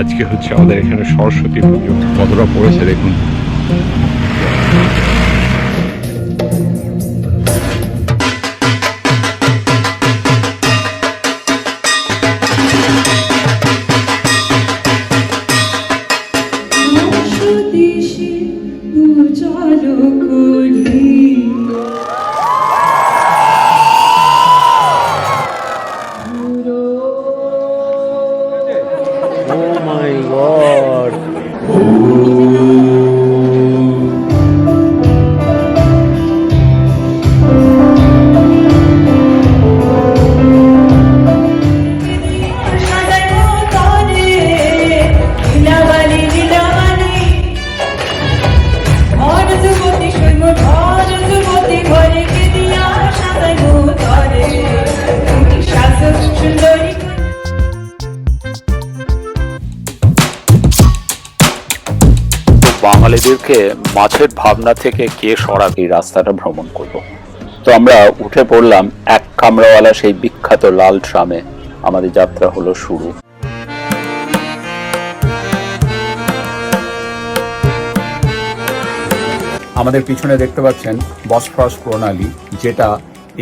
আজকে হচ্ছে আমাদের এখানে সরস্বতী পুজো। কতটা পড়েছে দেখুন। বাঙালিদেরকে মাছের ভাবনা থেকে কে সরাবে এই রাস্তাটা ভ্রমণ করব? তো আমরা উঠে পড়লাম এক কামরাওয়ালা সেই বিখ্যাত লাল ট্রামে। আমাদের যাত্রা হলো শুরু। আমাদের পিছনে দেখতে পাচ্ছেন বসফরাস প্রণালী যেটা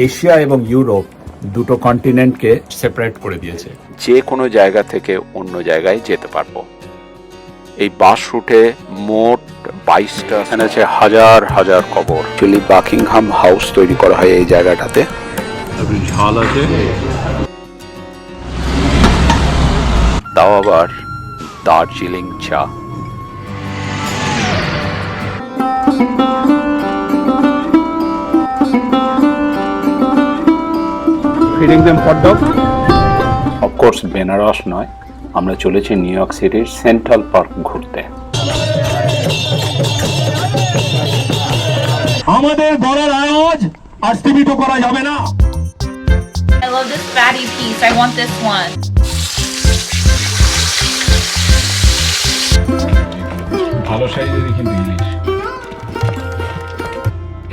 এশিয়া এবং ইউরোপ দুটো কন্টিনেন্টকে সেপারেট করে দিয়েছে। যে কোনো জায়গা থেকে অন্য জায়গায় যেতে পারব। এই বাস রুটে মোট বাইশটা এখানে আছে হাজার হাজার কবর। অ্যাকচুয়ালি বাকিংহাম হাউস তৈরি করা হয় এই জায়গাটাতে। ঝাল আছে। তাও আবার দার্জিলিং চা। Feeding them hot dog of course Benaras নয়। আমরা চলেছি নিউ ইয়র্ক সিটির সেন্ট্রাল পার্ক ঘুরতে আমাদের গলার আওয়াজ আর স্তীমিত করা যাবে না I love this fatty piece. I want this one. ভালো সাইজেরই কিন্তু ইলিশ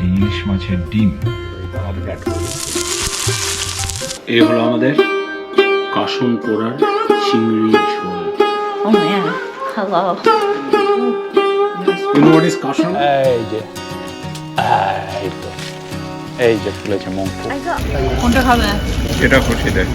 এই ইলিশ মাছের ডিম এই হলো আমাদের কাসুন করার চিংড়ি Oh man. Hello. এই যে এই তো এই যে ফুলেছে মুখ কোনটা খাবে? এটা খুশি দেয়